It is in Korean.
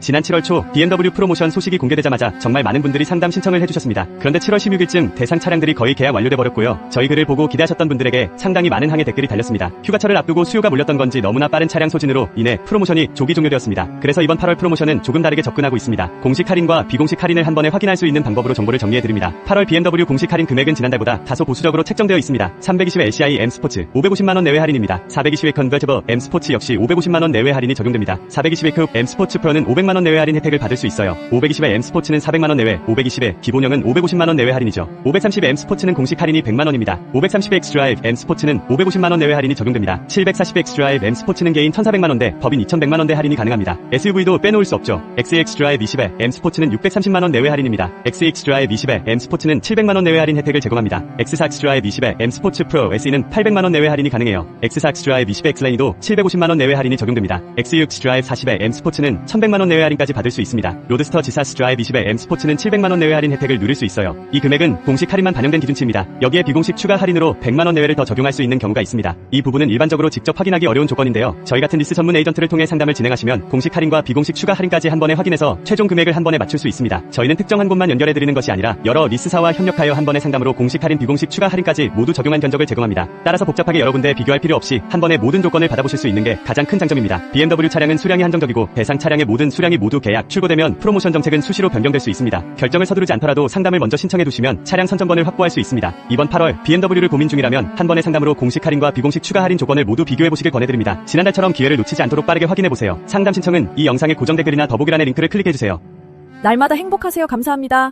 지난 7월 초 BMW 프로모션 소식이 공개되자마자 정말 많은 분들이 상담 신청을 해주셨습니다. 그런데 7월 16일쯤 대상 차량들이 거의 계약 완료돼 버렸고요. 저희 글을 보고 기대하셨던 분들에게 상당히 많은 항해 댓글이 달렸습니다. 휴가철을 앞두고 수요가 몰렸던 건지 너무나 빠른 차량 소진으로 인해 프로모션이 조기 종료되었습니다. 그래서 이번 8월 프로모션은 조금 다르게 접근하고 있습니다. 공식 할인과 비공식 할인을 한 번에 확인할 수 있는 방법으로 정보를 정리해드립니다. 8월 BMW 공식 할인 금액은 지난달보다 다소 보수적으로 책정되어 있습니다. 320의 LCI M 스포츠 550만원 내외 할인입니다. 420의 컨버티버 M 스포츠 역시 550만원 내외 할인이 적용됩니다. 420의 급 M 스포츠 프로는 500만 원 내외 할인 혜택을 받을 수 있어요. 520의 M 스포츠는 400만원 내외, 520의 기본형은 550만원 내외 할인이죠. 530의 M 스포츠는 공식 할인이 100만원입니다. 530의 엑스드라이브 M 스포츠는 550만원 내외 할인이 적용됩니다. 740의 엑스드라이브 M 스포츠는 개인 1,400만원대, 법인 2,100만원대 할인이 가능합니다. SUV도 빼놓을 수 없죠. XX 드라이브 20의 M 스포츠는 630만원 내외 할인입니다. XX 드라이브 20의 M 스포츠는 700만원 내외 할인 혜택을 제공합니다. X4X 드라이브 20의 M 스포츠 프로 SE는 800만원 내외 할인이 가능해요. X4X 드라이브 20의 X라인도 750만원 내외 할인이 적용됩니다. X6 드라이브 40의 M 스포츠는 1100만원 내외 할인까지 받을 수 있습니다. 로드스터 지사스 드라이브 20의 M 스포츠는 700만원 내외 할인 혜택을 누릴 수 있어요. 이 금액은 공식 할인만 반영된 기준치입니다. 여기에 비공식 추가 할인으로 100만원 내외를 더 적용할 수 있는 경우가 있습니다. 이 부분은 일반적으로 직접 확인하기 어려운 조건인데요. 저희 같은 리스 전문 에이전트를 통해 상담을 진행하시면 공식 할인과 비공식 추가 할인까지 한 번에 확인해서 최종 금액을 한 번에 맞출 수 있습니다. 저희는 특정 한 곳만 연결해 드리는 것이 아니라 여러 리스사와 협력하여 한 번의 상담으로 공식 할인, 비공식 추가 할인까지 모두 적용한 견적을 제공합니다. 따라서 복잡하게 여러 군데 비교할 필요 없이 한 번에 모든 조건을 받아보실 수 있는 게 가장 큰 장점입니다. BMW 차량은 수량이 한정적이고 대상 차량의 모든 수량 이 모두 계약, 출고되면 프로모션 정책은 수시로 변경될 수 있습니다. 결정을 서두르지 않더라도 상담을 먼저 신청해 두시면 차량 선점권을 확보할 수 있습니다. 이번 8월 BMW를 고민 중이라면 한 번의 상담으로 공식 할인과 비공식 추가 할인 조건을 모두 비교해 보시길 권해드립니다. 지난달처럼 기회를 놓치지 않도록 빠르게 확인해 보세요. 상담 신청은 이 영상의 고정 댓글이나 더보기란의 링크를 클릭해 주세요. 날마다 행복하세요. 감사합니다.